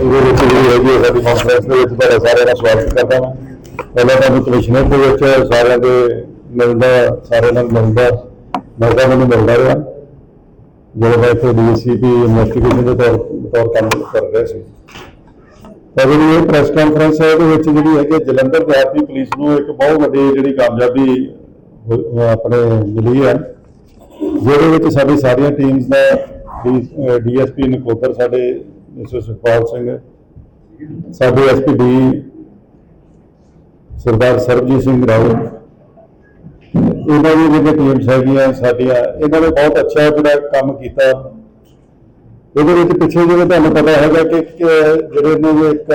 ਇਹਦੇ ਵਿੱਚ ਜਿਹੜੀ ਹੈਗੀ ਹੈ ਸਾਡੀ ਕਾਨਫਰੰਸ ਦੇ ਵਿੱਚ ਤੁਹਾਡਾ ਸਾਰਿਆਂ ਦਾ ਸਵਾਗਤ ਕਰਦਾ ਹਾਂ। ਪਹਿਲਾਂ ਤਾਂ ਕਮਿਸ਼ਨਰ ਦੇ ਵਿੱਚ ਸਾਰਿਆਂ ਦੇ ਮਿਲਦਾ, ਸਾਰਿਆਂ ਨਾਲ ਮਿਲਦਾ ਮੌਕਾ ਮੈਨੂੰ ਮਿਲਦਾ ਰਿਹਾ। ਜਦੋਂ ਮੈਂ ਇੱਥੇ ਡੀਸੀਪੀ ਇਨਵੈਸਟੀਗੇਸ਼ਨ ਦੇ ਤੌਰ ਤੌਰ ਕੰਮ ਕਰ ਰਿਹਾ ਸੀ। ਤਾਂ ਜਿਹੜੀ ਇਹ ਪ੍ਰੈਸ ਕਾਨਫਰੰਸ ਹੈ, ਉਹਦੇ ਵਿੱਚ ਜਿਹੜੀ ਹੈਗੀ ਹੈ ਜਲੰਧਰ ਦਿਹਾਤੀ ਪੁਲਿਸ ਨੂੰ ਇੱਕ ਬਹੁਤ ਵੱਡੀ ਜਿਹੜੀ ਕਾਮਯਾਬੀ ਆਪਣੇ ਮਿਲੀ ਹੈ। ਜਿਹਦੇ ਵਿੱਚ ਸਾਡੀ ਸਾਰੀਆਂ ਟੀਮਸ ਦਾ ਡੀਐਸਪੀ ਨਕੋਦਰ ਸਾਡੇ ਮਿਸਟਰ ਸੁਖਪਾਲ ਸਿੰਘ। ਸਾਡੇ ਐਸਪੀਡੀ ਸਰਦਾਰ ਸਰਬਜੀਤ ਸਿੰਘ ਰਾਓ ਇਹਨਾਂ ਦੀ ਜਿਹੜੀਆਂ ਟੀਮਸ ਹੈਗੀਆਂ, ਸਾਡੀਆਂ, ਇਹਨਾਂ ਨੇ ਬਹੁਤ ਅੱਛਾ ਜਿਹੜਾ ਕੰਮ ਕੀਤਾ। ਇਹਦੇ ਵਿੱਚ ਪਿੱਛੇ ਜਿਵੇਂ ਤੁਹਾਨੂੰ ਪਤਾ ਹੈਗਾ ਕਿ ਜਿਹੜੇ ਨੇ ਇੱਕ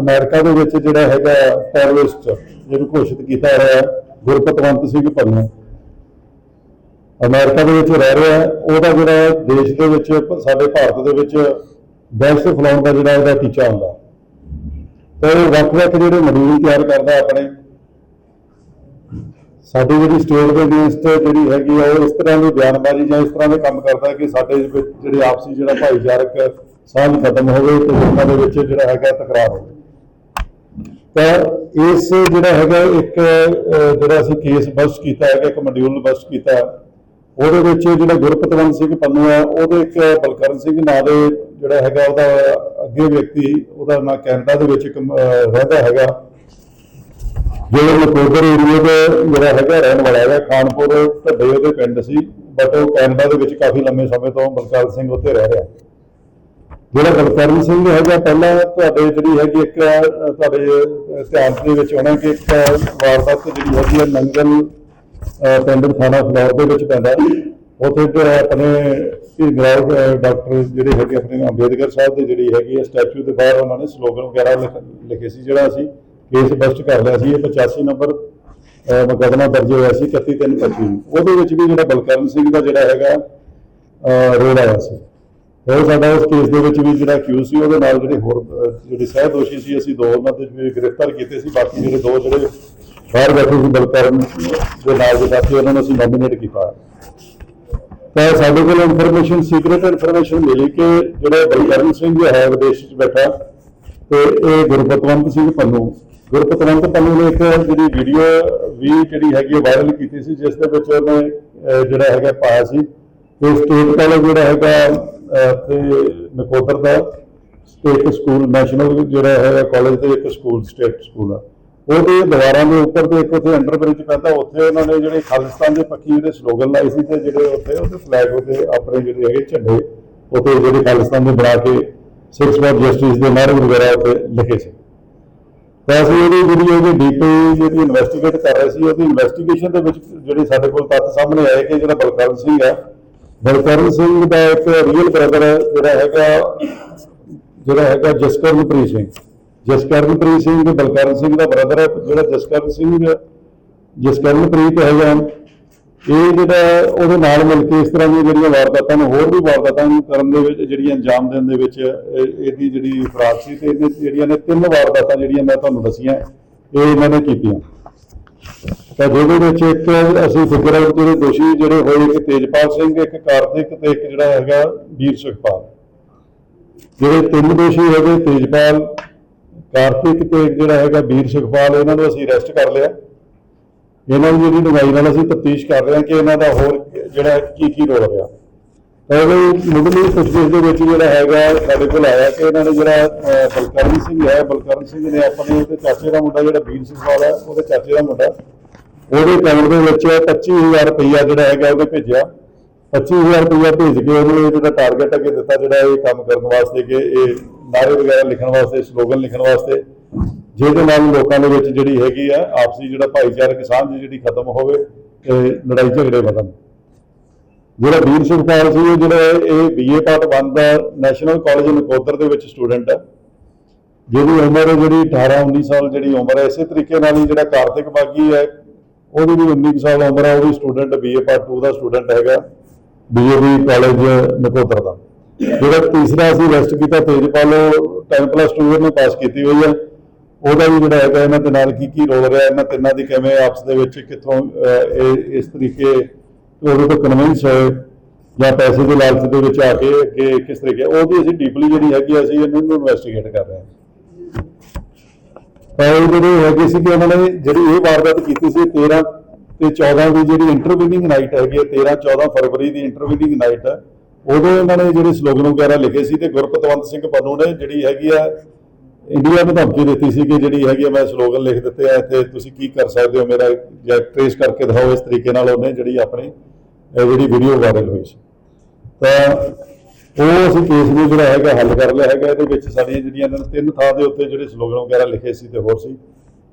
ਅਮਰੀਕਾ ਦੇ ਵਿੱਚ ਜਿਹੜਾ ਹੈਗਾ ਟੈਰਰਿਸਟ ਜਿਹਨੂੰ ਘੋਸ਼ਿਤ ਕੀਤਾ ਹੋਇਆ ਗੁਰਪਤਵੰਤ ਸਿੰਘ ਪੰਨੂ ਅਮਰੀਕਾ ਦੇ ਵਿੱਚ ਰਹਿ ਰਿਹਾ ਉਹਦਾ ਜਿਹੜਾ ਦੇਸ਼ ਦੇ ਵਿੱਚ, ਸਾਡੇ ਭਾਰਤ ਦੇ ਵਿੱਚ ਦਹਿਸ਼ਤ ਫੈਲਾਉਣ ਦਾ ਜਿਹੜਾ ਇਹਦਾ ਟੀਚਾ ਹੁੰਦਾ। ਤੇ ਇਹ ਵੱਖ-ਵੱਖ ਜਿਹੜੇ ਮੋਡਿਊਲ ਤਿਆਰ ਕਰਦਾ ਆਪਣੇ। ਸਾਡੀ ਜਿਹੜੀ ਸਟੇਟ ਦੇ ਅਗੇਂਸਟ ਜਿਹੜੀ ਹੈਗੀ ਆ, ਉਹ ਇਸ ਤਰ੍ਹਾਂ ਦੀ ਬਿਆਨਬਾਜ਼ੀ ਜਾਂ ਇਸ ਤਰ੍ਹਾਂ ਦੇ ਕੰਮ ਕਰਦਾ ਕਿ ਸਾਡੇ ਵਿੱਚ ਜਿਹੜੇ ਆਪਸੀ ਜਿਹੜਾ ਭਾਈਚਾਰਕ ਸਾਂਝ ਖਤਮ ਹੋਵੇ ਤੇ ਲੋਕਾਂ ਦੇ ਵਿੱਚ ਜਿਹੜਾ ਹੈਗਾ ਤਕਰਾਰ ਹੋਵੇ। ਤਾਂ ਇਸ ਜਿਹੜਾ ਹੈਗਾ ਇੱਕ ਜਿਹੜਾ ਅਸੀਂ ਕੇਸ ਬਸਟ ਕੀਤਾ ਹੈਗਾ, ਇੱਕ ਮੋਡਿਊਲ ਬਸਟ ਕੀਤਾ। ਉਹਦੇ ਵਿੱਚ ਜਿਹੜਾ ਗੁਰਪਤਵੰਤ ਸਿੰਘ ਪੰਨੂ ਆ ਉਹਦੇ ਇੱਕ ਬਲਕਰਨ ਸਿੰਘ ਨਾਂ ਦੇ ਜਿਹੜਾ ਹੈਗਾ ਉਹਦਾ ਅੱਗੇ ਵਿਅਕਤੀ ਉਹਦਾ ਨਾਂ ਕੈਨੇਡਾ ਦੇ ਵਿੱਚ ਇੱਕ ਰਹਿੰਦਾ ਹੈਗਾ। ਜਿਹੜਾ ਨਕੋਦਰ ਏਰੀਆ ਦਾ ਜਿਹੜਾ ਹੈਗਾ ਰਹਿਣ ਵਾਲਾ ਹੈਗਾ ਖਾਨਪੁਰ ਢੱਡੇ ਉਹਦੇ ਪਿੰਡ ਸੀ ਬਟ ਉਹ ਕੈਨੇਡਾ ਦੇ ਵਿੱਚ ਕਾਫੀ ਲੰਮੇ ਸਮੇਂ ਤੋਂ ਬਲਕਰਨ ਸਿੰਘ ਉੱਥੇ ਰਹਿ ਰਿਹਾ। ਜਿਹੜਾ ਬਲਕਰਨ ਸਿੰਘ ਹੈਗਾ ਪਹਿਲਾਂ ਤੁਹਾਡੇ ਜਿਹੜੀ ਹੈਗੀ ਇੱਕ ਤੁਹਾਡੇ ਅਹ, ਧਿਆਨ ਦੇ ਵਿੱਚ ਹੋਣਾ ਕਿ ਇੱਕ ਵਾਰਦਾਤ ਜਿਹੜੀ ਹੈਗੀ ਹੈ ਨੰਗਲ ਪਿੰਡ ਥਾਣਾ ਫਲੌਰ ਦੇ ਵਿੱਚ ਪੈਂਦਾ ਉੱਥੇ ਜਿਹੜਾ ਆਪਣੇ ਢੀਂਗਰਾਓ ਡਾਕਟਰ ਜਿਹੜੇ ਹੈਗੇ ਆਪਣੇ ਅੰਬੇਦਕਰ ਸਾਹਿਬ ਦੇ ਜਿਹੜੀ ਹੈਗੀ ਹੈ ਸਟੈਚੂ ਦੇ ਬਾਹਰ ਉਹਨਾਂ ਨੇ ਸਲੋਗਨ ਵਗੈਰਾ ਲਿਖੇ ਸੀ ਜਿਹੜਾ ਅਸੀਂ ਕੇਸ ਬਸਟ ਕਰ ਲਿਆ ਸੀ। ਇਹ 85 ਨੰਬਰ ਅਹ, ਦਰਜ ਹੋਇਆ ਸੀ 31325 ਨੂੰ। ਉਹਦੇ ਵਿੱਚ ਵੀ ਜਿਹੜਾ ਬਲਕਰਨ ਸਿੰਘ ਦਾ ਜਿਹੜਾ ਹੈਗਾ ਰੋਲ ਆਇਆ ਸੀ। ਹੋਰ ਸਾਡਾ ਉਸ ਕੇਸ ਦੇ ਵਿੱਚ ਵੀ ਜਿਹੜਾ ਕਿਊ ਸੀ ਉਹਦੇ ਨਾਲ ਜਿਹੜੇ ਹੋਰ ਜਿਹੜੇ ਸਹਿ ਦੋਸ਼ੀ ਸੀ ਅਸੀਂ ਦੋ ਉਹਨਾਂ ਦੇ ਗ੍ਰਿਫਤਾਰ ਕੀਤੇ ਸੀ। ਬਾਕੀ ਜਿਹੜੇ ਦੋ ਜਿਹੜੇ ਬਾਹਰ ਬੈਠੇ ਸੀ ਬਲਕਰਨ ਦੇ ਨਾਲ ਦੇ ਸਾਥੀ ਉਹਨਾਂ ਨੂੰ ਅਸੀਂ ਨੋਮੀਨੇਟ ਕੀਤਾ। ਤਾਂ ਸਾਡੇ ਕੋਲ ਇਨਫੋਰਮੇਸ਼ਨ ਸੀਕ੍ਰੀਟ ਇਨਫੋਰਮੇਸ਼ਨ ਮਿਲੀ ਕਿ ਜਿਹੜਾ ਬਲਕਰਨ ਸਿੰਘ ਹੈ ਵਿਦੇਸ਼ ਵਿੱਚ ਬੈਠਾ ਤੇ ਇਹ ਗੁਰਪਤਵੰਤ ਸਿੰਘ ਪੰਨੂ। ਗੁਰਪਤਵੰਤ ਪੰਨੂ ਨੇ ਇੱਕ ਜਿਹੜੀ ਵੀਡੀਓ ਵੀ ਜਿਹੜੀ ਹੈਗੀ ਵਾਇਰਲ ਕੀਤੀ ਸੀ ਜਿਸ ਦੇ ਵਿੱਚ ਉਹਨੇ ਜਿਹੜਾ ਹੈਗਾ ਪਾਇਆ ਸੀ। ਕਿ ਸਟੇਟ ਕਾਲਜ ਜਿਹੜਾ ਹੈਗਾ ਅਹ, ਤੇ ਨਕੋਦਰ ਦਾ ਸਟੇਟ ਸਕੂਲ ਨੈਸ਼ਨਲ ਜਿਹੜਾ ਹੈਗਾ ਕਾਲਜ ਦੇ ਇੱਕ ਸਕੂਲ ਸਟੇਟ ਸਕੂਲ ਆ। ਉਹਦੇ ਦੀਵਾਰਾਂ ਦੇ ਉੱਪਰ ਤੇ ਇੱਕ ਉੱਥੇ ਅੰਡਰ ਬ੍ਰਿਜ ਪੈਂਦਾ, ਉੱਥੇ ਉਹਨਾਂ ਨੇ ਜਿਹੜੇ ਖਾਲਿਸਤਾਨ ਦੇ ਪੱਖੀ ਜਿਹੜੇ ਸਲੋਗਨ ਲਾਏ ਸੀ ਤੇ ਜਿਹੜੇ ਉੱਥੇ ਉਹਦੇ ਫਲੈਗ ਉੱਤੇ ਆਪਣੇ ਜਿਹੜੇ ਹੈਗੇ ਝੰਡੇ ਉੱਤੇ ਜਿਹੜੇ ਖਾਲਿਸਤਾਨ ਦੇ ਬਣਾ ਕੇ ਸਿਕਸ ਫॉर ਜਸਟਿਸ ਦੇ ਨਾਰੇ ਵਗੈਰਾ ਉੱਤੇ ਲਿਖੇ ਸੀ। ਤਾਂ ਅਸੀਂ ਉਹਦੀ ਜਿਹੜੀ ਉਹਦੀ ਡੀਪੀ ਜਿਹੜੀ ਇਨਵੈਸਟੀਗੇਟ ਕਰ ਰਹੇ ਸੀ, ਉਹਦੀ ਇਨਵੈਸਟੀਗੇਸ਼ਨ ਦੇ ਵਿੱਚ ਜਿਹੜੇ ਸਾਡੇ ਕੋਲ ਤੱਥ ਸਾਹਮਣੇ ਆਏ ਕਿ ਜਿਹੜਾ ਬਲਕਰਨ ਸਿੰਘ ਹੈ ਬਲਕਰਨ ਸਿੰਘ ਦਾ ਇੱਕ ਰੀਅਲ ਬ੍ਰਦਰ ਜਿਹੜਾ ਹੈਗਾ ਜਿਹੜਾ ਹੈਗਾ ਜਸਕਰਨਪ੍ਰੀਤ ਸਿੰਘ। ਜਸਕਰਨਪ੍ਰੀਤ ਸਿੰਘ ਤੇ ਬਲਕਰਨ ਸਿੰਘ ਦਾ ਬ੍ਰਦਰ ਹੈ, ਜਿਹੜਾ ਜਸਕਰਨ ਸਿੰਘ ਜਸਕਰਨਪ੍ਰੀਤ ਹੈਗਾ ਇਹ ਜਿਹੜਾ ਉਹਦੇ ਨਾਲ ਮਿਲ ਕੇ ਇਸ ਤਰ੍ਹਾਂ ਦੀਆਂ ਜਿਹੜੀਆਂ ਵਾਰਦਾਤਾਂ ਨੂੰ, ਹੋਰ ਵੀ ਵਾਰਦਾਤਾਂ ਨੂੰ ਕਰਨ ਦੇ ਵਿੱਚ, ਜਿਹੜੀਆਂ ਅੰਜਾਮ ਦੇਣ ਦੇ ਵਿੱਚ ਇਹਦੀ ਜਿਹੜੀ ਫਰਾਕ ਸੀ ਤੇ ਇਹਦੇ ਜਿਹੜੀਆਂ ਨੇ ਤਿੰਨ ਵਾਰਦਾਤਾਂ ਜਿਹੜੀਆਂ ਮੈਂ ਤੁਹਾਨੂੰ ਦੱਸੀਆਂ, ਇਹ ਇਹਨਾਂ ਨੇ ਕੀਤੀਆਂ। ਤਾਂ ਜਿਹਦੇ ਵਿੱਚ ਇੱਕ ਅਸੀਂ ਫਿਕਰ ਆਊਟ ਜਿਹੜੇ ਦੋਸ਼ੀ ਜਿਹੜੇ ਹੋਏ, ਇੱਕ ਤੇਜਪਾਲ ਸਿੰਘ, ਇੱਕ ਕਾਰਤਿਕ ਤੇ ਇੱਕ ਜਿਹੜਾ ਹੈਗਾ ਵੀਰ ਸੁਖਪਾਲ। ਜਿਹੜੇ ਤਿੰਨ ਦੋਸ਼ੀ ਹੈਗੇ, ਤੇਜਪਾਲ ਕਾਰਤਿਕ ਤੇ ਜਿਹੜਾ ਹੈਗਾ ਵੀਰ ਸੁਖਪਾਲ ਇਹਨਾਂ ਨੂੰ ਅਸੀਂ ਅਰੈਸਟ ਕਰ ਲਿਆ। ਇਹਨਾਂ ਦੀ ਜਿਹੜੀ ਡੂੰਘਾਈ ਨਾਲ ਅਸੀਂ ਤਫਤੀਸ਼ ਕਰ ਰਹੇ ਹਾਂ ਕਿ ਇਹਨਾਂ ਦਾ ਹੋਰ ਜਿਹੜਾ ਕੀ ਕੀ ਰੋਲ ਰਿਹਾ। ਤਾਂ ਇਹ ਮੁੱਢਲੀ ਪੁੱਛਗਿੱਛ ਦੇ ਵਿੱਚ ਜਿਹੜਾ ਹੈਗਾ, ਸਾਡੇ ਕੋਲ ਆਇਆ ਕਿ ਇਹਨਾਂ ਨੇ ਜਿਹੜਾ ਬਲਕਰਨ ਸਿੰਘ ਹੈ, ਬਲਕਰਨ ਸਿੰਘ ਨੇ ਆਪਣੇ ਉਹਦੇ ਚਾਚੇ ਦਾ ਮੁੰਡਾ ਜਿਹੜਾ ਵੀਰ ਸੁਖਪਾਲ ਹੈ, ਉਹਦੇ ਚਾਚੇ ਦਾ ਮੁੰਡਾ, ਉਹਦੇ ਅਕਾਊਂਟ ਦੇ ਵਿੱਚ 25000 ਰੁਪਈਆ ਜਿਹੜਾ ਹੈਗਾ ਉਹਨੇ ਭੇਜਿਆ। 25000 ਰੁਪਈਆ ਭੇਜ ਕੇ ਉਹਨੂੰ ਜਿਹੜਾ ਟਾਰਗੇਟ ਅੱਗੇ ਦਿੱਤਾ ਜਿਹੜਾ ਇਹ ਕੰਮ ਕਰਨ ਵਾਸਤੇ ਕਿ ਇਹ ਨਾਰੇ ਵਗੈਰਾ ਲਿਖਣ ਵਾਸਤੇ, ਸਲੋਗਨ ਲਿਖਣ ਵਾਸਤੇ, ਜਿਹਦੇ ਨਾਲ ਲੋਕਾਂ ਦੇ ਵਿੱਚ ਜਿਹੜੀ ਹੈਗੀ ਆ, ਆਪਸੀ ਜਿਹੜਾ ਭਾਈਚਾਰਕ ਸਾਂਝ ਜਿਹੜੀ ਖਤਮ ਹੋਵੇ ਤੇ ਲੜਾਈ ਝਗੜੇ ਵਧਣ। ਜਿਹੜਾ ਵੀਰ ਸੁਖਪਾਲ ਸੀ, ਉਹ ਜਿਹੜਾ ਇਹ ਬੀਏ ਪਾਰਟ 1 ਦਾ ਨੈਸ਼ਨਲ ਕਾਲਜ ਨਕੋਦਰ ਦੇ ਵਿੱਚ ਸਟੂਡੈਂਟ ਹੈ ਜਿਹਦੀ ਉਮਰ ਜਿਹੜੀ 18 19 ਸਾਲ ਜਿਹੜੀ ਉਮਰ ਹੈ ਇਸੇ ਤਰੀਕੇ ਨਾਲ ਹੀ ਜਿਹੜਾ ਕਾਰਤਿਕ ਬਾਗੀ ਹੈ ਉਹਦੀ ਵੀ 19 ਕੁ ਸਾਲ ਉਮਰ ਹੈ ਉਹ ਵੀ ਸਟੂਡੈਂਟ ਬੀਏ ਪਾਰਟ 2 ਦਾ ਸਟੂਡੈਂਟ ਹੈਗਾ ਬੀਏਬੀ ਕਾਲਜ ਨਕੋਦਰ ਦਾ। ਜਿਹੜਾ ਤੀਸਰਾ ਅਸੀਂ ਅਰੈਸਟ ਕੀਤਾ, ਤੇਜਪਾਲ 10 ਪਲੱਸ 2 ਉਹਨੇ ਪਾਸ ਕੀਤੀ ਹੋਈ ਹੈ ਉਹਦਾ ਵੀ ਜਿਹੜਾ ਹੈਗਾ ਇਹਨਾਂ ਦੇ ਨਾਲ ਕੀ ਕੀ ਰੋਲ ਰਿਹਾ, ਇਹਨਾਂ ਤਿੰਨਾਂ ਦੀ ਕਿਵੇਂ ਆਪਸ ਦੇ ਵਿੱਚ ਕਿੱਥੋਂ ਇਹ, ਇਸ ਤਰੀਕੇ ਉਹਦੇ ਤੋਂ ਕਨਵਿੰਸ ਹੋਏ, ਜਾਂ ਪੈਸੇ ਦੇ ਲਾਲਚ ਦੇ ਵਿੱਚ ਆ ਕੇ ਅੱਗੇ ਕਿਸ ਤਰੀਕੇ ਉਹਦੀ ਅਸੀਂ ਡੀਪਲੀ ਜਿਹੜੀ ਹੈਗੀ ਅਸੀਂ ਇਹਨਾਂ ਨੂੰ ਇਨਵੈਸਟੀਗੇਟ ਕਰ ਰਹੇ ਹਾਂ। ਤਾਂ ਜਿਹੜੇ ਹੈਗੇ ਸੀ ਕਿ ਉਹਨਾਂ ਨੇ ਜਿਹੜੀ ਇਹ ਵਾਰਦਾਤ ਕੀਤੀ ਸੀ 13 ਤੇ 14 ਦੀ ਜਿਹੜੀ ਇੰਟਰਵਿਨਿੰਗ ਨਾਈਟ ਹੈਗੀ ਹੈ 13 14 ਫਰਵਰੀ ਦੀ ਇੰਟਰਵਿਨਿੰਗ ਨਾਈਟ ਹੈ ਉਦੋਂ ਇਹਨਾਂ ਨੇ ਜਿਹੜੇ ਸਲੋਗਨ ਵਗੈਰਾ ਲਿਖੇ ਸੀ ਤੇ ਗੁਰਪਤਵੰਤ ਸਿੰਘ ਪੰਨੂ ਨੇ ਜਿਹੜੀ ਹੈਗੀ ਆ ਇੰਡੀਆ ਨੂੰ ਧਮਕੀ ਦਿੱਤੀ ਸੀ ਕਿ ਜਿਹੜੀ ਹੈਗੀ ਆ ਮੈਂ ਸਲੋਗਨ ਲਿਖ ਦਿੱਤੇ ਆ, ਇੱਥੇ ਤੁਸੀਂ ਕੀ ਕਰ ਸਕਦੇ ਹੋ? ਮੇਰਾ ਜਾਂ ਟ੍ਰੇਸ ਕਰਕੇ ਦਿਖਾਓ ਇਸ ਤਰੀਕੇ ਨਾਲ ਉਹਨੇ ਜਿਹੜੀ ਆਪਣੀ ਜਿਹੜੀ ਵੀਡੀਓ ਵਾਇਰਲ ਹੋਈ ਸੀ। ਤਾਂ ਉਹ ਅਸੀਂ ਕੇਸ ਨੂੰ ਜਿਹੜਾ ਹੈਗਾ ਹੱਲ ਕਰ ਲਿਆ ਹੈਗਾ। ਇਹਦੇ ਵਿੱਚ ਸਾਡੀਆਂ ਜਿਹੜੀਆਂ ਇਹਨਾਂ ਨੇ ਤਿੰਨ ਥਾਂ ਦੇ ਉੱਤੇ ਜਿਹੜੇ ਸਲੋਗਨ ਵਗੈਰਾ ਲਿਖੇ ਸੀ ਤੇ ਹੋਰ ਸੀ।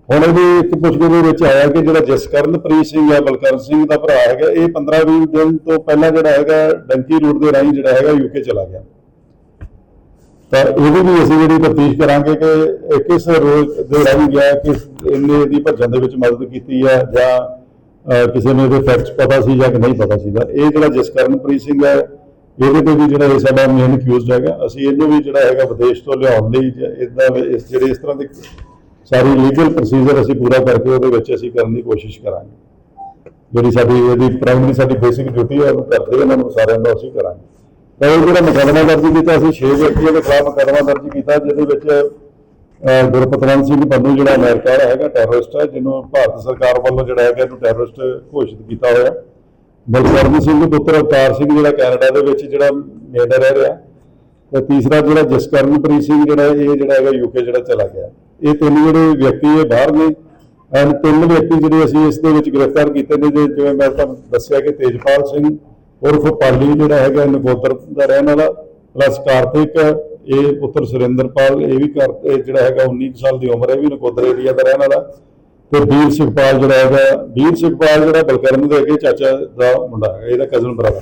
ਹੁਣ ਇਹਦੇ ਇੱਕ ਪੁੱਛਗਿੱਛ ਦੇ ਵਿੱਚ ਆਇਆ ਕਿ ਜਿਹੜਾ ਜਸਕਰਨਪ੍ਰੀਤ ਸਿੰਘ ਹੈ ਬਲਕਰਨ ਸਿੰਘ ਦਾ ਭਰਾ ਹੈਗਾ, ਇਹ 15-20 ਦਿਨ ਤੋਂ ਪਹਿਲਾਂ ਜਿਹੜਾ ਹੈਗਾ, ਡੰਕੀ ਰੂਟ ਦੇ ਰਾਹੀਂ ਜਿਹੜਾ ਹੈਗਾ ਯੂਕੇ ਚਲਾ ਗਿਆ। ਤਾਂ ਇਹਦੀ ਵੀ ਅਸੀਂ ਜਿਹੜੀ ਤਫਤੀਸ਼ ਕਰਾਂਗੇ ਕਿ ਇਹ ਕਿਸ ਰੋਜ਼ ਦੇ ਰਾਹੀਂ ਗਿਆ, ਕਿਸ ਇਹਨੇ ਇਹਦੀ ਭੱਜਣ ਦੇ ਵਿੱਚ ਮਦਦ ਕੀਤੀ ਹੈ ਜਾਂ ਕਿਸੇ ਨੂੰ ਇਹਦੇ ਫੈਕਟਸ ਪਤਾ ਸੀ ਜਾਂ ਕਿ ਨਹੀਂ ਪਤਾ ਸੀਗਾ ਇਹ ਜਿਹੜਾ ਜਸਕਰਨਪ੍ਰੀਤ ਸਿੰਘ ਹੈ ਇਹਦੇ ਤੇ ਵੀ ਜਿਹੜਾ ਇਹ ਸਾਡਾ ਮੇਨ ਅਕਿਊਜ਼ਡ ਹੈਗਾ। ਅਸੀਂ ਇਹਨੂੰ ਵੀ ਜਿਹੜਾ ਹੈਗਾ ਵਿਦੇਸ਼ ਤੋਂ ਲਿਆਉਣ ਲਈ ਇਦਾਂ ਇਸ ਜਿਹੜੇ ਇਸ ਤਰ੍ਹਾਂ ਦੇ ਸਾਰੀ ਲੀਗਲ ਪ੍ਰੋਸੀਜਰ ਅਸੀਂ ਪੂਰਾ ਕਰਕੇ ਉਹਦੇ ਵਿੱਚ ਅਸੀਂ ਕਰਨ ਦੀ ਕੋਸ਼ਿਸ਼ ਕਰਾਂਗੇ। ਜਿਹੜੀ ਸਾਡੀ ਇਹਦੀ ਪ੍ਰਾਇਮਰੀ ਸਾਡੀ ਬੇਸਿਕ ਡਿਊਟੀ ਹੈ ਉਹ ਕਰਦੇ ਇਹਨਾਂ ਨੂੰ ਸਾਰਿਆਂ ਦਾ ਅਸੀਂ ਕਰਾਂਗੇ। ਤਾਂ ਇਹ ਜਿਹੜਾ ਮੁਕੱਦਮਾ ਦਰਜ ਕੀਤਾ ਅਸੀਂ 6 ਵਿਅਕਤੀਆਂ ਦੇ ਖਿਲਾਫ ਮੁਕੱਦਮਾ ਦਰਜ ਕੀਤਾ, ਜਿਹਦੇ ਵਿੱਚ ਗੁਰਪਤਰਾਮ ਸਿੰਘ ਪੰਨੂ ਜਿਹੜਾ ਅਮਰੀਕਾ ਵਾਲਾ ਹੈਗਾ ਟੈਰਰਿਸਟ ਹੈ, ਜਿਹਨੂੰ ਭਾਰਤ ਸਰਕਾਰ ਵੱਲੋਂ ਜਿਹੜਾ ਹੈਗਾ ਇਹਨੂੰ ਟੈਰਰਿਸਟ ਘੋਸ਼ਿਤ ਕੀਤਾ ਹੋਇਆ। ਬਲਕਰਨ ਸਿੰਘ ਪੁੱਤਰ ਅਵਤਾਰ ਸਿੰਘ ਜਿਹੜਾ ਕੈਨੇਡਾ ਦੇ ਵਿੱਚ ਜਿਹੜਾ ਮੇਡਾ ਰਹਿ ਰਿਹਾ। ਤੇ ਤੀਸਰਾ ਜਿਹੜਾ ਜਸਕਰਨਪ੍ਰੀਤ ਸਿੰਘ ਜਿਹੜਾ, ਇਹ ਜਿਹੜਾ ਹੈਗਾ ਯੂਕੇ ਜਿਹੜਾ ਚਲਾ ਗਿਆ। ਇਹ ਤਿੰਨ ਜਿਹੜੇ ਵਿਅਕਤੀ ਇਹ ਬਾਹਰ ਨੇ ਐਂਡ ਤਿੰਨ ਵਿਅਕਤੀ ਜਿਹੜੇ ਅਸੀਂ ਇਸ ਦੇ ਵਿੱਚ ਗ੍ਰਿਫਤਾਰ ਕੀਤੇ ਨੇ, ਜੇ- ਜਿਵੇਂ ਮੈਂ ਤੁਹਾਨੂੰ ਦੱਸਿਆ ਕਿ ਤੇਜਪਾਲ ਸਿੰਘ ਉਰਫ ਪਾਲੀ ਜਿਹੜਾ ਹੈਗਾ ਨਕੋਦਰ ਦਾ ਰਹਿਣ ਵਾਲਾ ਪਲੱਸ ਕਾਰਤਿਕ, ਇਹ ਪੁੱਤਰ ਸੁਰਿੰਦਰਪਾਲ, ਇਹ ਵੀ ਕਰ ਜਿਹੜਾ ਹੈਗਾ 19 ਕੁ ਸਾਲ ਦੀ ਉਮਰ ਹੈ, ਇਹ ਵੀ ਨਕੋਦਰ ਏਰੀਆ ਦਾ ਰਹਿਣ ਵਾਲਾ ਤੇ ਵੀਰ ਸੁਖਪਾਲ ਜਿਹੜਾ ਹੈਗਾ, ਵੀਰ ਸੁਖਪਾਲ ਜਿਹੜਾ ਬਲਕਰਨ ਦੇ ਅੱਗੇ ਚਾਚਾ ਦਾ ਮੁੰਡਾ ਹੈ ਇਹਦਾ ਕਜ਼ਨ ਬਰਾਦਰ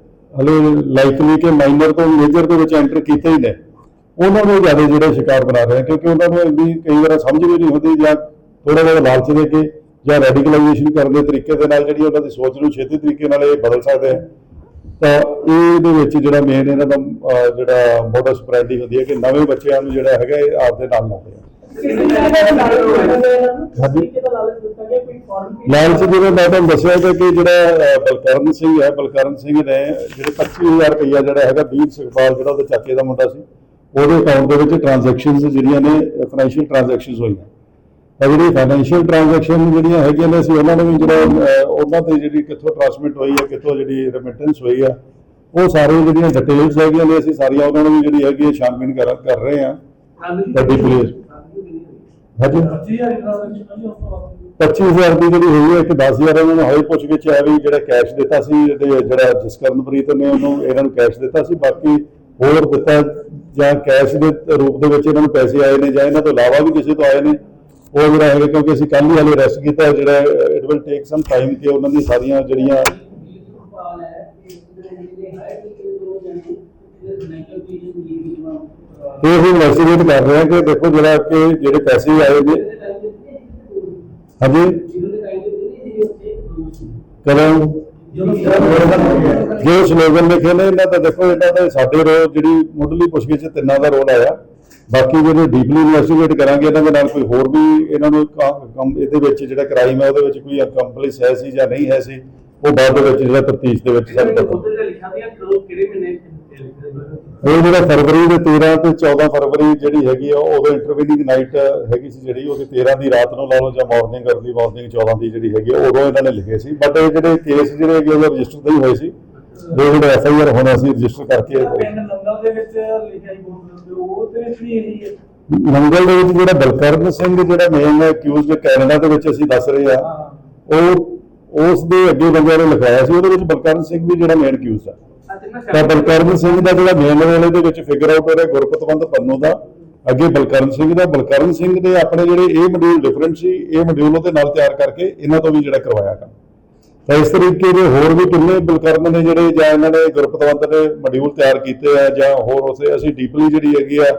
ਹਲੇ ਲਾਈਕਲੀ ਕਿ ਮਾਈਨਰ ਤੋਂ ਮੇਜਰ ਦੇ ਵਿੱਚ ਐਂਟਰ ਕੀਤੇ ਹੀ ਨੇ। ਉਹਨਾਂ ਨੂੰ ਜ਼ਿਆਦਾ ਜਿਹੜੇ ਸ਼ਿਕਾਰ ਬਣਾ ਰਹੇ ਕਿਉਂਕਿ ਉਹਨਾਂ ਨੂੰ ਇੰਨੀ ਕਈ ਵਾਰ ਸਮਝ ਵੀ ਨਹੀਂ ਹੁੰਦੀ ਜਾਂ ਥੋੜਾ ਜਿਹਾ ਲਾਲਚ ਦੇ ਕੇ ਜਾਂ ਰੈਡੀਕਲਾਈਜੇਸ਼ਨ ਕਰਨ ਦੇ ਤਰੀਕੇ ਦੇ ਨਾਲ ਜਿਹੜੀ ਉਹਨਾਂ ਦੀ ਸੋਚ ਨੂੰ ਛੇਤੀ ਤਰੀਕੇ ਨਾਲ ਇਹ ਬਦਲ ਸਕਦੇ ਆ। ਤਾਂ ਇਹਦੇ ਵਿੱਚ ਜਿਹੜਾ ਮੇਨ ਇਹਨਾਂ ਦਾ ਅਹ, ਜਿਹੜਾ ਮੋਡਸ ਪ੍ਰੈਂਡੀ ਹੁੰਦੀ ਹੈ ਕਿ ਨਵੇਂ ਬੱਚਿਆਂ ਨੂੰ ਜਿਹੜਾ ਹੈਗਾ ਇਹ ਆਪਦੇ ਨਾਲ ਲਾਉਂਦੇ ਆ। ਲਾਲਚ ਜਿਵੇਂ ਮੈਂ ਤੁਹਾਨੂੰ ਦੱਸਿਆ ਕਿ ਕਿ ਜਿਹੜਾ ਬਲਕਰਨ ਸਿੰਘ ਹੈ ਬਲਕਰਨ ਸਿੰਘ ਨੇ ਜਿਹੜੇ 25000 ਰੁਪਈਆ ਜਿਹੜਾ ਹੈਗਾ ਵੀਰ ਸੁਖਪਾਲ ਜਿਹੜਾ ਉਹਦੇ ਚਾਚੇ ਦਾ ਮੁੰਡਾ ਸੀ ਉਹਦੇ ਅਕਾਊਂਟ ਦੇ ਵਿੱਚ ਟ੍ਰਾਂਜੈਕਸ਼ਨਸ ਜਿਹੜੀਆਂ ਨੇ ਫਾਈਨੈਂਸ਼ੀਅਲ ਟ੍ਰਾਂਜੈਕਸ਼ਨਸ ਹੋਈਆਂ। ਤਾਂ ਜਿਹੜੀ ਫਾਈਨੈਂਸ਼ੀਅਲ ਟ੍ਰਾਂਜੈਕਸ਼ਨ ਜਿਹੜੀਆਂ ਹੈਗੀਆਂ ਨੇ ਅਸੀਂ ਉਹਨਾਂ ਨੂੰ ਵੀ ਜਿਹੜਾ ਉਹਨਾਂ ਤੇ ਜਿਹੜੀ ਕਿੱਥੋਂ ਟ੍ਰਾਂਸਮਿਟ ਹੋਈ ਹੈ ਕਿੱਥੋਂ ਜਿਹੜੀ ਰੈਮਿਟੈਂਸ ਹੋਈ ਆ ਉਹ ਸਾਰੇ ਜਿਹੜੀਆਂ ਡਿਟੇਲਸ ਹੈਗੀਆਂ ਨੇ ਅਸੀਂ ਸਾਰੀਆਂ ਉਹਨਾਂ ਨੂੰ ਵੀ ਜਿਹੜੀ ਹੈਗੀ ਹੈ ਛਾਨਬੀਨ ਕਰ ਰਹੇ ਹਾਂ। ਵੱਡੀ ਪੁਲਿਸ ਹਾਂਜੀ। 25000 ਦੀ ਜਿਹੜੀ ਹੋਈ ਹੈ, ਇੱਕ 10000 ਉਹਨਾਂ ਨੂੰ ਹੋਈ ਪੁੱਛ ਵਿੱਚ ਹੈ ਵੀ ਜਿਹੜਾ ਕੈਸ਼ ਦਿੱਤਾ ਸੀ ਜਿਹੜਾ ਜਸਕਰਨਪ੍ਰੀਤ ਨੇ ਉਹਨੂੰ ਇਹਨਾਂ ਨੂੰ ਕੈਸ਼ ਦਿੱਤਾ ਸੀ, ਬਾਕੀ ਹੋਰ ਦਿੱਤਾ ਜਾਂ ਕੈਸ਼ ਦੇ ਰੂਪ ਦੇ ਵਿੱਚ ਇਹਨਾਂ ਨੂੰ ਪੈਸੇ ਆਏ ਨੇ ਜਾਂ ਇਹਨਾਂ ਤੋਂ ਇਲਾਵਾ ਵੀ ਕਿਸੇ ਤੋਂ ਆਏ ਨੇ, ਉਹ ਜਿਹੜਾ ਹੈਗਾ ਕਿਉਂਕਿ ਅਸੀਂ ਕੱਲ ਹੀ ਹਾਲੇ ਅਰੈਸਟ ਕੀਤਾ, ਜਿਹੜਾ it will take some time ਕਿ ਉਹਨਾਂ ਦੀ ਸਾਰੀਆਂ ਜਿਹੜੀਆਂ ਇਹ ਅਸੀਂ ਇਨਵੈਸਟੀਗੇਟ ਕਰ ਰਹੇ ਹਾਂ ਕਿ ਦੇਖੋ ਜਿਹੜਾ ਕਿ ਜਿਹੜੇ ਪੈਸੇ ਆਏ ਨੇ। ਹਾਂਜੀ? ਕਦੋਂ? ਜੋ ਸਲੋਗਨ ਲਿਖੇ ਨੇ, ਇਹਨਾਂ ਦਾ ਦੇਖੋ, ਇਹਨਾਂ ਦਾ ਸਾਡੇ ਰੋ ਜਿਹੜੀ ਮੁੱਢਲੀ ਪੁੱਛਗਿੱਛ ਤਿੰਨਾਂ ਦਾ ਰੋਲ ਆਇਆ। ਬਾਕੀ ਜਿਹੜੇ ਡੀਪਲੀ ਇਨਵੈਸਟੀਗੇਟ ਕਰਾਂਗੇ, ਇਹਨਾਂ ਦੇ ਨਾਲ ਕੋਈ ਹੋਰ ਵੀ ਇਹਨਾਂ ਨੂੰ ਕੰਮ ਇਹਦੇ ਵਿੱਚ ਜਿਹੜਾ ਕ੍ਰਾਈਮ ਹੈ ਉਹਦੇ ਵਿੱਚ ਕੋਈ ਅਕੰਪਲਿਸ ਹੈ ਸੀ ਜਾਂ ਨਹੀਂ ਹੈ ਸੀ, ਉਹ ਬਾਅਦ ਦੇ ਵਿੱਚ ਜਿਹੜਾ ਤਫਤੀਸ਼ ਦੇ ਵਿੱਚ ਸਾਨੂੰ ਪਤਾ। ਲਿਖਿਆ ਦੀਆਂ ਕਿਹੜੇ ਮਹੀਨੇ? ਇਹ ਜਿਹੜਾ ਫਰਵਰੀ ਦੇ 13 ਤੇ 14 ਫਰਵਰੀ ਜਿਹੜੀ ਹੈਗੀ ਆ ਉਦੋਂ ਇੰਟਰਵਿਊਨਿੰਗ ਨਾਈਟ ਹੈਗੀ ਸੀ ਜਿਹੜੀ, ਉਹਦੇ 13 ਦੀ ਰਾਤ ਨੂੰ ਲਾ ਲਓ ਜਾਂ ਮਾਰਨਿੰਗ ਅਰਲੀ ਮਾਰਨਿੰਗ 14 ਦੀ ਜਿਹੜੀ ਹੈਗੀ ਉਦੋਂ ਇਹਨਾਂ ਨੇ ਲਿਖੇ ਸੀ। ਬਟ ਇਹ ਜਿਹੜੇ ਕੇਸ ਜਿਹੜੇ ਹੈਗੇ ਉਹ ਰਜਿਸਟਰ ਨਹੀਂ ਹੋਏ ਸੀ। ਜੋ ਜਿਹੜਾ ਐਫ ਆਈ ਆਰ ਹੋਣਾ ਸੀ ਰਜਿਸਟਰ ਕਰਕੇ ਪਿੰਡ ਨੰਗਲ ਦੇ ਵਿੱਚ ਲਿਖਿਆ ਹੀ ਬੋਲ ਉਹ ਤੇ ਵਿੱਚ ਵੀ ਇਹੀ ਹੈ ਨੰਗਲ ਦੇ ਵਿੱਚ ਜਿਹੜਾ ਬਲਕਰਨ ਸਿੰਘ ਜਿਹੜਾ ਮੇਨ ਅਕਿਊਜ਼ਡ ਕੈਨੇਡਾ ਦੇ ਵਿੱਚ ਅਸੀਂ ਦੱਸ ਰਹੇ ਆ, ਉਹ ਉਸ ਦੇ ਅੱਗੇ ਬੰਦਿਆਂ ਨੇ ਲਿਖਾਇਆ ਸੀ, ਉਹਦੇ ਵਿੱਚ ਬਲਕਰਨ ਸਿੰਘ ਵੀ ਜਿਹੜਾ ਮੇਨ ਅਕਿਊਜ਼ ਆ। ਤਾਂ ਬਲਕਰਨ ਸਿੰਘ ਦਾ ਜਿਹੜਾ ਮੇਨ ਰੋਲ ਇਹਦੇ ਵਿੱਚ ਫਿਗਰ ਆਊਟ ਹੋ ਰਿਹਾ ਗੁਰਪਤਵੰਤ ਪੰਨੂ ਦਾ ਅੱਗੇ ਬਲਕਰਨ ਸਿੰਘ ਦਾ। ਬਲਕਰਨ ਸਿੰਘ ਦੇ ਆਪਣੇ ਜਿਹੜੇ ਇਹ ਮੋਡਿਊਲ ਡਿਫਰੈਂਟ ਸੀ ਇਹ ਮੋਡਿਊਲ ਉਹਦੇ ਨਾਲ ਤਿਆਰ ਕਰਕੇ ਇਹਨਾਂ ਤੋਂ ਵੀ ਜਿਹੜਾ ਕਰਵਾਇਆ ਕੰਮ। ਤਾਂ ਇਸ ਤਰੀਕੇ ਦੇ ਹੋਰ ਵੀ ਕਿੰਨੇ ਬਲਕਰਨ ਨੇ ਜਿਹੜੇ ਜਾਂ ਇਹਨਾਂ ਨੇ ਗੁਰਪਤਵੰਤ ਨੇ ਮੋਡਿਊਲ ਤਿਆਰ ਕੀਤੇ ਆ ਜਾਂ ਹੋਰ ਉਸੇ ਅਸੀਂ ਡੀਪਲੀ ਜਿਹੜੀ ਹੈਗੀ ਆ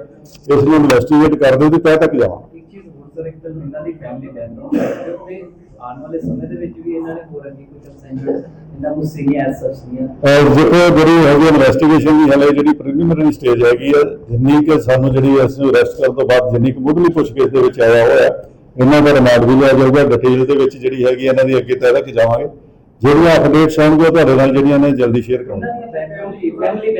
ਇਸ ਨੂੰ ਇਨਵੈਸਟੀਗੇਟ ਕਰਦੇ ਤੇ ਤਹਿ ਤੱਕ ਜਾਵਾਂਗੇ। ਇੱਕ ਚੀਜ਼ ਹੋਰ ਸਰ ਇੱਕ ਤਾਂ ਇਹਨਾਂ ਦੀ ਫੈਮਿਲੀ ਬੈਕਗ੍ਰਾਉਂਡ ਤੇ ਆਉਣ ਵਾਲੇ ਸਮੇਂ ਦੇ ਵਿੱਚ ਵੀ ਇਹਨਾਂ ਨੇ ਹੋਰ ਅੱਗੇ ਕੋਈ ਕੰਸੈਂਟ ਇਹਨਾਂ ਨੂੰ ਸੀਨੀਅਰ ਐਸ ਸਚ ਦੇਖੋ ਜਿਹੜੀ ਹੈਗੀ ਇਨਵੈਸਟੀਗੇਸ਼ਨ ਦੀ ਹਲੇ ਜਿਹੜੀ ਪ੍ਰੀਲਿਮਿਨਰੀ ਸਟੇਜ ਹੈਗੀ ਆ ਜਿੰਨੀ ਕਿ ਸਾਨੂੰ ਜਿਹੜੀ ਅਸੀਂ ਅਰੈਸਟ ਕਰਨ ਤੋਂ ਬਾਅਦ ਜਿੰਨੀ ਕੁ ਮੁੱਢਲੀ ਪੁੱਛਗਿੱਛ ਦੇ ਵਿੱਚ ਆਇਆ ਹੋਇਆ ਇਹਨਾਂ ਦਾ ਰਿਮਾਂਡ ਵੀ ਲਿਆ ਜਾਊਗਾ ਡਿਟੇਲ ਦੇ ਵਿੱਚ ਜਿਹੜੀ ਹੈਗੀ ਇਹਨਾਂ ਦੀ ਅੱਗੇ ਤਹਿ ਤੱਕ ਜਾਵਾਂਗੇ। ਜਿਹੜੀਆਂ ਅਪਡੇਟਸ ਆਉਣਗੀਆਂ ਉਹ ਤੁਹਾਡੇ ਨਾਲ ਜਿਹੜੀਆਂ ਨੇ ਜਲਦੀ ਸ਼ੇਅਰ ਕਰਾਂਗੇ। ਫੈਮਿਲੀ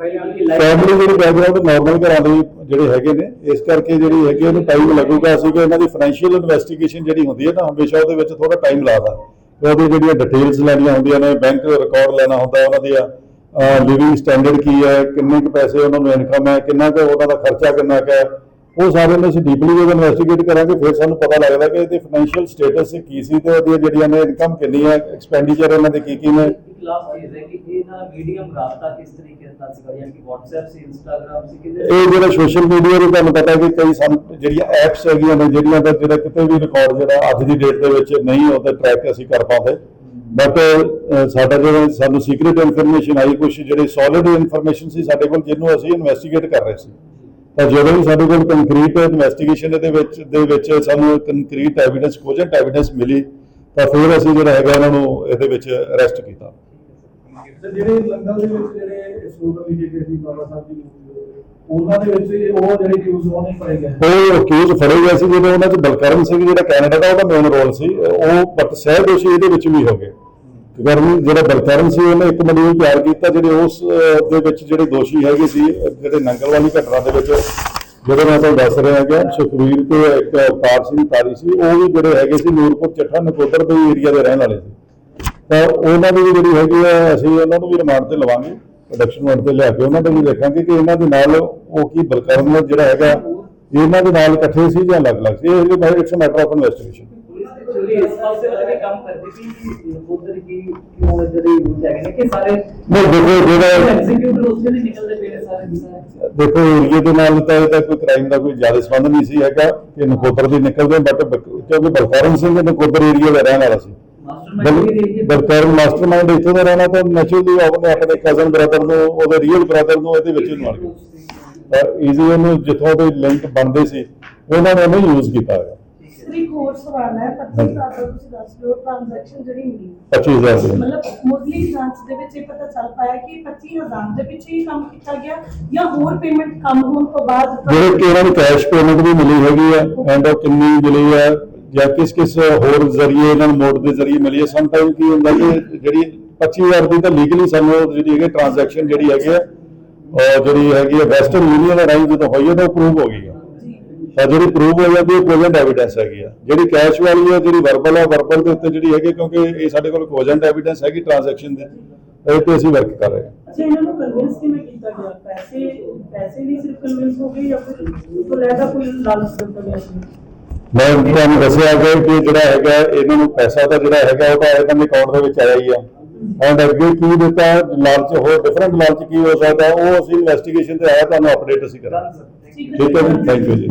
ਫੈਮਿਲੀ ਜਿਹੜੀ ਬੈਕਗ੍ਰਾਉਂਡ ਨਾਰਮਲ ਘਰਾਂ ਦੇ ਜਿਹੜੇ ਹੈਗੇ ਨੇ, ਇਸ ਕਰਕੇ ਜਿਹੜੀ ਹੈਗੀ ਉਹਨੂੰ ਟਾਈਮ ਲੱਗੂਗਾ। ਅਸੀਂ ਕਿ ਇਹਨਾਂ ਦੀ ਫਾਈਨੈਂਸ਼ੀਅਲ ਇਨਵੈਸਟੀਗੇਸ਼ਨ ਜਿਹੜੀ ਹੁੰਦੀ ਹੈ ਨਾ, ਹਮੇਸ਼ਾ ਉਹਦੇ ਵਿੱਚ ਥੋੜਾ ਟਾਈਮ ਲੱਗਦਾ ਉਹਦੀ ਜਿਹੜੀਆਂ ਡਿਟੇਲਸ ਲੈਣੀਆਂ ਹੁੰਦੀਆਂ ਨੇ ਬੈਂਕ ਰਿਕਾਰਡ ਲੈਣਾ ਹੁੰਦਾ ਉਹਨਾਂ ਦੀਆਂ ਲਿਵਿੰਗ ਸਟੈਂਡਰਡ ਕੀ ਹੈ, ਕਿੰਨੇ ਕੁ ਪੈਸੇ ਉਹਨਾਂ ਨੂੰ ਇਨਕਮ ਹੈ, ਕਿੰਨਾ ਕੁ ਉਹਨਾਂ ਦਾ ਖਰਚਾ ਕਿੰਨਾ ਕੁ ਹੈ, ਉਹ ਸਾਰੇ ਨੂੰ ਅਸੀਂ ਡੀਪਲੀ ਜਦੋਂ ਇਨਵੈਸਟੀਗੇਟ ਕਰਾਂਗੇ, ਫਿਰ ਸਾਨੂੰ ਪਤਾ ਲੱਗਦਾ ਕਿ ਇਹਦੇ ਫਾਈਨੈਂਸ਼ੀਅਲ ਸਟੇਟਸ ਕੀ ਸੀ ਤੇ ਉਹਦੀਆਂ ਜਿਹੜੀਆਂ ਨੇ ਇਨਕਮ ਕਿੰਨੀ ਹੈ ਐਕਸਪੈਂਡੀਚਰ ਇਹਨਾਂ ਦੇ ਕੀ ਕੀ ਨੇ ਲਾਸਟ ਚੀਜ਼ ਹੈ ਕਿ ਇਹਨਾਂ ਮੀਡੀਅਮ ਰਾਬਤਾ ਕਿਸ ਤਰੀਕੇ ਨਾਲ ਸੀਗਾ ਯਾਨੀ ਕਿ WhatsApp ਸੀ, Instagram ਸੀ ਕਿਤੇ ਇਹ ਜਿਹੜਾ ਸੋਸ਼ਲ ਮੀਡੀਆ ਦੇ ਤੁਹਾਨੂੰ ਪਤਾ ਕਿ ਕਈ ਸਮ ਜਿਹੜੀਆਂ ਐਪਸ ਹੈਗੀਆਂ ਨੇ, ਜਿਹੜੀਆਂ ਦਾ ਜਿਹੜਾ ਕਿਤੇ ਵੀ ਰਿਕਾਰਡ ਜਿਹੜਾ ਅੱਜ ਦੀ ਡੇਟ ਦੇ ਵਿੱਚ ਨਹੀਂ ਉਹਦਾ ਟਰੈਕ ਅਸੀਂ ਕਰ ਪਾਉਂਦੇ। ਬਟ ਸਾਡਾ ਜਿਹੜਾ ਸਾਨੂੰ ਸੀਕ੍ਰੀਟ ਇਨਫੋਰਮੇਸ਼ਨ ਆਈ ਕੁਝ ਜਿਹੜੇ ਸੋਲਿਡ ਇਨਫੋਰਮੇਸ਼ਨ ਸੀ ਸਾਡੇ ਕੋਲ, ਜਿਹਨੂੰ ਅਸੀਂ ਇਨਵੈਸਟੀਗੇਟ ਕਰ ਰਹੇ ਸੀ। ਤਾਂ ਜਦੋਂ ਵੀ ਸਾਡੇ ਕੋਲ ਕੰਕਰੀਟ ਇਨਵੈਸਟੀਗੇਸ਼ਨ ਦੇ ਵਿੱਚ ਦੇ ਵਿੱਚ ਸਾਨੂੰ ਕੰਕਰੀਟ ਐਵੀਡੈਂਸ ਕੋਜੈਂਟ ਐਵੀਡੈਂਸ ਮਿਲੀ, ਤਾਂ ਫਿਰ ਅਸੀਂ ਜਿਹੜਾ ਹੈਗਾ ਇਹਨਾਂ ਨੂੰ ਇਹਦੇ ਵਿੱਚ ਅਰੈਸਟ ਕੀਤਾ। ਤੇ ਜਿਹੜੇ ਲੰਗਰ ਦੇ ਵਿੱਚ ਜਿਹੜੇ ਸਲੋਗਨ ਲਿਖੇ ਗਏ ਸੀ ਬਾਬਾ ਸਾਹਿਬ ਜੀ ਉਹਨਾਂ ਦੇ ਵਿੱਚ ਉਹ ਜਿਹੜੇ ਕਿਉਂ ਉਹ ਨਹੀਂ ਗਏ ਉਹ ਅਕਿਊਜ਼ ਫੜੇ ਗਏ ਸੀ ਜਦੋਂ ਉਹਨਾਂ ਚ ਬਲਕਰਨ ਸਿੰਘ ਜਿਹੜਾ ਕੈਨੇਡਾ ਦਾ ਉਹਦਾ ਮੇਨ ਰੋਲ ਸੀ, ਉਹ ਬਟ ਸਹਿ ਦੋਸ਼ੀ ਇਹਦੇ ਵਿੱਚ ਵੀ ਹੋ ਗਏ। ਕਰਨ ਜਿਹੜਾ ਬਲਕਰਨ ਸੀ, ਉਹਨੇ ਇੱਕ ਮੋਡਿਊਲ ਤਿਆਰ ਕੀਤਾ, ਜਿਹੜੇ ਉਸ ਦੇ ਵਿੱਚ ਜਿਹੜੇ ਦੋਸ਼ੀ ਹੈਗੇ ਸੀ, ਜਿਹੜੇ ਨੰਗਲ ਵਾਲੀ ਘਟਨਾ ਦੇ ਵਿੱਚ ਜਿਹੜੇ ਮੈਂ ਤੁਹਾਨੂੰ ਦੱਸ ਰਿਹਾ ਕਿ ਸੁਖਵੀਰ ਤੇ ਇੱਕ ਅਵਤਾਰ ਸਿੰਘ ਤਾਰੀ ਸੀ, ਉਹ ਵੀ ਜਿਹੜੇ ਹੈਗੇ ਸੀ ਨੂਰਪੁਰ, ਚੱਠਾ, ਨਕੋਦਰ ਦੇ ਏਰੀਆ ਦੇ ਰਹਿਣ ਵਾਲੇ ਸੀ। ਤਾਂ ਉਹਨਾਂ ਦੀ ਜਿਹੜੀ ਹੈਗੀ ਆ ਅਸੀਂ ਉਹਨਾਂ ਨੂੰ ਵੀ ਰਿਮਾਂਡ ਤੇ ਲਵਾਂਗੇ ਪ੍ਰੋਡਕਸ਼ਨ ਵਾਰਡ ਤੇ ਲਿਆ ਕੇ ਉਹਨਾਂ ਤੋਂ ਵੀ ਦੇਖਾਂਗੇ ਕਿ ਇਹਨਾਂ ਦੇ ਨਾਲ ਉਹ ਕੀ ਬਲਕਰਨ ਜਿਹੜਾ ਹੈਗਾ ਇਹਨਾਂ ਦੇ ਨਾਲ ਇਕੱਠੇ ਸੀ ਜਾਂ ਅਲੱਗ-ਅਲੱਗ ਸੀ ਇਹ by its matter of investigation police ਦੀ ਚੋਰੀ ਇਸ ਪਾਸੇ ਵਾਲਾ ਵੀ ਕੰਮ ਕਰਦੀ ਸੀ ਕਿ ਉਧਰ ਕੀ ਕਿਉਂ ਜਿਹੜੇ ਯੂਜ਼ ਹੈਗੇ ਨੇ ਕਿ ਸਾਰੇ ਨਹੀਂ ਦੇਖੋ ਜਿਹੜਾ ਐਗਜ਼ੀਕਿਊਟਿਵ ਉਸੇ ਦੇ ਨਿਕਲਦੇ ਪਏ ਨੇ ਸਾਰੇ ਦੀ ਸਾਰੇ ਦੇਖੋ ਏਰੀਏ ਦੇ ਨਾਲ ਤਾਂ ਇਹਦਾ ਕੋਈ ਕ੍ਰਾਈਮ ਦਾ ਕੋਈ ਜ਼ਿਆਦਾ ਸੰਬੰਧ ਨਹੀਂ ਸੀ ਹੈਗਾ ਕਿ ਨਕੋਦਰ ਦੀ ਨਿਕਲਦੇ ਬਟ ਕਿਉਂਕਿ ਬਲਕਰਨ ਸਿੰਘ ਨਕੋਦਰ ਏਰੀਆ ਦਾ ਰਹਿਣ ਵਾਲਾ ਸੀ। ਹੈ? ਬਲਕਰਨ ਮਾਸਟਰਮਾਈਂਡ ਇੱਥੋਂ ਦਾ ਰਹਿਣਾ ਤਾਂ ਨੈਚੁਰਲੀ ਆਪਣੇ ਆਪਣੇ ਕਜ਼ਨ ਬ੍ਰਦਰ ਨੂੰ ਉਹਦੇ ਰੀਅਲ ਬ੍ਰਦਰ ਨੂੰ ਇਹਦੇ ਵਿੱਚ ਕੀਤਾ ਤਾਂ ਈਜ਼ੀ ਉਹਨੂੰ ਜਿੱਥੋਂ ਦੇ ਲਿੰਕ ਬਣਦੇ ਸੀ ਉਹਨਾਂ ਨੇ ਉਹਨੂੰ ਯੂਜ਼ ਕੀਤਾ ਹੈਗਾ ਸਰ ਹੋਰ ਸਵਾਲ ਹੈ 25 ਸਾਲ ਦਾ ਤੁਸੀਂ ਦੱਸ ਹੋ ਟ੍ਰਾਂਜੈਕਸ਼ਨ ਜਿਹੜੀ ਮਿਲੀ। 25000 ਦੇ। ਮਤਲਬ ਮੁੱਢਲੀ ਜਾਂਚ ਦੇ ਵਿੱਚ ਇਹ ਪਤਾ ਚੱਲ ਪਾਇਆ ਕਿ 25000 ਦੇ ਪਿੱਛੇ ਹੀ ਕੰਮ ਕੀਤਾ ਗਿਆ ਜਾਂ ਹੋਰ ਪੇਮੈਂਟ ਕੰਮ ਹੋਣ ਤੋਂ ਬਾਅਦ ਜਿਹੜੇ ਕਿ ਇਹਨਾਂ ਨੂੰ ਕੈਸ਼ ਪੇਮੈਂਟ ਵੀ ਮਿਲੀ ਹੈਗੀ ਆ ਐਂਡ ਉਹ ਕਿੰਨੀ ਮਿਲੀ ਹੈ ਜਾਂ ਕਿਸ ਕਿਸ ਹੋਰ ਜ਼ਰੀਏ ਇਹਨਾਂ ਨੂੰ ਮੋਡ ਦੇ ਜ਼ਰੀਏ ਮਿਲੀ ਹੈ ਸਮ ਟਾਈਮ ਕੀ ਹੁੰਦਾ ਕਿ ਜਿਹੜੀ 25000 ਦੀ ਤਾਂ ਲੀਗਲੀ ਸਾਨੂੰ ਉਹ ਜਿਹੜੀ ਹੈਗੀ ਟ੍ਰਾਂਜੈਕਸ਼ਨ ਜਿਹੜੀ ਹੈਗੀ ਆ ਉਹ ਜਿਹੜੀ ਹੈਗੀ ਆ ਵੈਸਟਰਨ ਯੂਨੀਅਨ ਰਾਹੀਂ ਜਦੋਂ ਹੋਈ ਹੈ ਤਾਂ ਉਹ ਪ੍ਰੂਵ ਹੋ ਗਈ ਆ। ਤਾਂ ਜਿਹੜੀ ਪ੍ਰੂਵ ਹੋ ਜਾਂਦੀ ਹੈ ਕੋਜੈਂਟ ਐਵੀਡੈਂਸ ਹੈਗੀ ਆ। ਜਿਹੜੀ ਕੈਸ਼ ਵਾਲੀ ਹੈ ਜਿਹੜੀ ਵਰਬਲ ਆ ਵਰਬਲ ਦੇ ਉੱਤੇ ਜਿਹੜੀ ਹੈਗੀ ਕਿਉਂਕਿ ਇਹ ਸਾਡੇ ਕੋਲ ਕੋਜੈਂਟ ਐਵੀਡੈਂਸ ਹੈਗੀ ਟ੍ਰਾਂਜੈਕਸ਼ਨ ਦੇ। ਇਹ ਤੇ ਅਸੀਂ ਵਰਕ ਕਰ ਰਹੇ ਹਾਂ ਅੱਛਾ, ਇਹਨਾਂ ਨੂੰ ਕਨਵਿੰਸ ਕਿਵੇਂ ਕੀਤਾ ਗਿਆ? ਪੈਸੇ ਪੈਸੇ ਲਈ ਸਿਰਫ ਕਨਵਿੰਸ ਹੋ ਗਏ ਜਾਂ ਫਿਰ ਉਸ ਤੋਂ ਲੈਦਾ ਕੋਈ ਲਾਲਚ ਦਿੱਤਾ ਗਿਆ ਸੀ ਮੈਂ ਤੁਹਾਨੂੰ ਦੱਸਿਆ ਕਿ ਕਿ ਜਿਹੜਾ ਹੈਗਾ ਇਹਨਾਂ ਨੂੰ ਪੈਸਾ ਤਾਂ ਜਿਹੜਾ ਹੈਗਾ ਉਹ ਤਾਂ ਇਹਨਾਂ ਦੇ ਅਕਾਊਂਟ ਦੇ ਵਿੱਚ ਆਇਆ ਹੀ ਆ। ਐਂਡ ਅੱਗੇ ਕੀ ਦਿੱਤਾ ਲਾਲਚ ਹੋਰ ਡਿਫਰੈਂਟ ਲਾਲਚ ਕੀ ਹੋ ਸਕਦਾ ਉਹ ਅਸੀਂ ਇਨਵੈਸਟੀਗੇਸ਼ਨ ਤੇ ਆਇਆ ਤੁਹਾਨੂੰ ਅਪਡੇਟ ਅਸੀਂ ਕਰਾਂਗੇ। ਠੀਕ ਹੈ ਜੀ? ਥੈਂਕ ਯੂ ਜੀ।